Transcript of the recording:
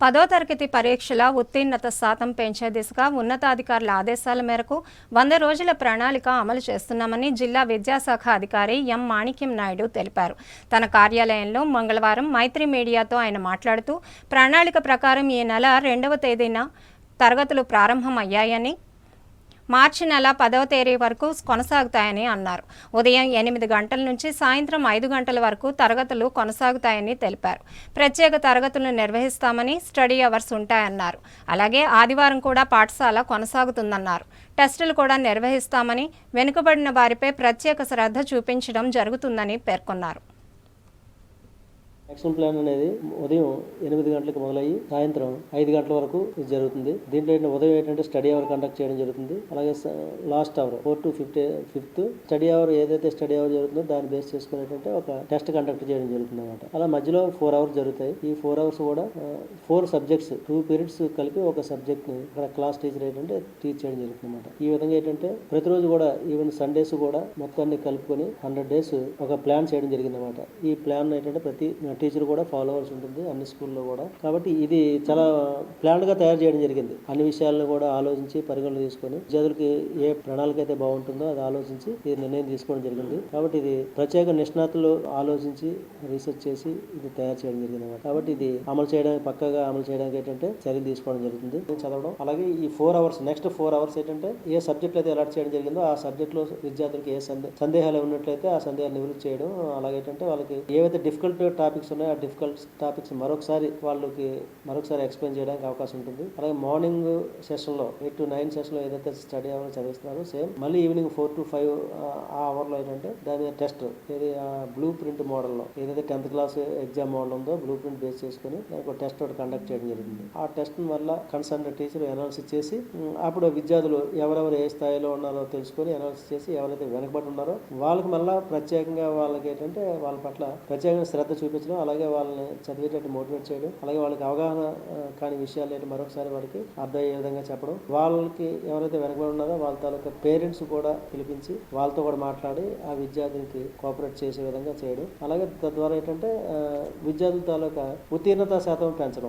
పదో తరగతి పరీక్షల ఉత్తీర్ణత శాతం పెంచే దిశగా ఉన్నతాధికారుల ఆదేశాల మేరకు వంద రోజుల ప్రణాళిక అమలు చేస్తున్నామని జిల్లా విద్యాశాఖ అధికారి ఎం మాణిక్యం నాయుడు తెలిపారు. తన కార్యాలయంలో మంగళవారం మైత్రి మీడియాతో ఆయన మాట్లాడుతూ ప్రణాళిక ప్రకారం ఈ నెల రెండవ తేదీన తరగతులు ప్రారంభమయ్యాయని మార్చి నెల పదవ తేదీ వరకు కొనసాగుతాయని అన్నారు. ఉదయం ఎనిమిది గంటల నుంచి సాయంత్రం ఐదు గంటల వరకు తరగతులు కొనసాగుతాయని తెలిపారు. ప్రత్యేక తరగతులు నిర్వహిస్తామని స్టడీ అవర్స్ ఉంటాయన్నారు. అలాగే ఆదివారం కూడా పాఠశాల కొనసాగుతుందన్నారు. టెస్టులు కూడా నిర్వహిస్తామని వెనుకబడిన వారిపై ప్రత్యేక శ్రద్ధ చూపించడం జరుగుతుందని పేర్కొన్నారు. యాక్షన్ ప్లాన్ అనేది ఉదయం ఎనిమిది గంటలకు మొదలయ్యి సాయంత్రం ఐదు గంటల వరకు ఇది జరుగుతుంది. దీంట్లో ఏంటంటే ఉదయం ఏంటంటే స్టడీ అవర్ కండక్ట్ చేయడం జరుగుతుంది. అలాగే last hour four to fifty fifth study hour ఏదైతే స్టడీ అవర్ జరుగుతుందో దాన్ని బేస్ చేసుకుని ఏంటంటే ఒక టెస్ట్ కండక్ట్ చేయడం జరుగుతుంది అనమాట అలా మధ్యలో ఫోర్ అవర్స్ జరుగుతాయి. ఈ ఫోర్ అవర్స్ కూడా ఫోర్ సబ్జెక్ట్స్ టూ పీరియడ్స్ కలిపి ఒక సబ్జెక్ట్ని ఇక్కడ క్లాస్ టీచర్ ఏంటంటే టీచ్ చేయడం జరుగుతుంది అనమాట ఈ విధంగా ఏంటంటే ప్రతిరోజు కూడా ఈవెన్ సండేస్ కూడా మొత్తాన్ని కలుపుకొని హండ్రెడ్ డేస్ ఒక ప్లాన్ చేయడం జరిగింది అనమాట ఈ ప్లాన్ ఏంటంటే ప్రతి టీచర్ కూడా ఫాలో అవ్వాల్సి ఉంటుంది అన్ని స్కూల్లో కూడా. కాబట్టి ఇది చాలా ప్లాన్గా తయారు చేయడం జరిగింది. అన్ని విషయాలను కూడా ఆలోచించి పరిగణన తీసుకొని విద్యార్థులకి ఏ ప్రణాళిక అయితే బాగుంటుందో అది ఆలోచించి ఈ నిర్ణయం తీసుకోవడం జరిగింది. కాబట్టి ఇది ప్రత్యేక నిష్ణాతులు ఆలోచించి రీసెర్చ్ చేసి ఇది తయారు చేయడం జరిగింది కాబట్టి ఇది అమలు చేయడానికి పక్కగా అమలు చేయడానికి ఏంటంటే చర్యలు తీసుకోవడం జరుగుతుంది. చదవడం. అలాగే ఈ four hours next four hours ఏంటంటే ఏ సబ్జెక్ట్ అయితే అలాట్ చేయడం జరిగిందో ఆ సబ్జెక్ట్లో విద్యార్థులకి ఏ సందే సందేహాలు ఉన్నట్లయితే ఆ సందేహాలు నివృత్తి చేయడం. అలాగే ఏంటంటే వాళ్ళకి ఏవైతే డిఫికల్ట్ టాపిక్స్ ఉన్నాయో ఆ డిఫికల్ట్ టాపిక్స్ మరొకసారి వాళ్ళకి మరొకసారి ఎక్స్ప్లెయిన్ చేయడానికి అవకాశం ఉంటుంది. అలాగే మార్నింగ్ సెషన్లో ఎయిట్ టు నైన్ సెషన్లో ఏదైతే స్టడీ అవర్ చదివిస్తున్నారో సేమ్ మళ్ళీ ఈవినింగ్ ఫోర్ టు ఫైవ్ ఆ అవర్లో ఏంటంటే దాని టెస్ట్ ఏది బ్లూ ప్రింట్ మోడల్లో ఏదైతే టెన్త్ క్లాస్ ఎగ్జామ్ మోడల్ ఉందో బ్లూ ప్రింట్ బేస్ చేసుకుని దానికి ఒక టెస్ట్ ఒకటి కండక్ట్ చేయడం జరిగింది. ఆ టెస్ట్ వల్ల కన్సర్న్ టీచర్ అనాలిసిస్ చేసి అప్పుడు విద్యార్థులు ఎవరెవరు ఏ స్థాయిలో ఉన్నారో తెలుసుకొని అనాలిసిస్ చేసి ఎవరైతే వెనకబడి ఉన్నారో వాళ్ళకి మళ్ళీ ప్రత్యేకంగా వాళ్ళకి ఏంటంటే వాళ్ళ పట్ల ప్రత్యేకంగా శ్రద్ధ చూపించడం అలాగే వాళ్ళని చదివేటట్టు మోటివేట్ చేయడం అలాగే వాళ్ళకి అవగాహన కాని విషయాలు ఏంటి మరొకసారి వారికి అర్థమయ్యే విధంగా చెప్పడం. వాళ్ళకి ఎవరైతే వెనకబడి ఉన్నారో వాళ్ళ తాలూకా పేరెంట్స్ కూడా పిలిపించి వాళ్ళతో కూడా మాట్లాడి ఆ విద్యార్థులకి కోఆపరేట్ చేసే విధంగా చేయడం. అలాగే తద్వారా ఏంటంటే విద్యార్థుల తాలూకా ఉత్తీర్ణత శాతం పెంచడం.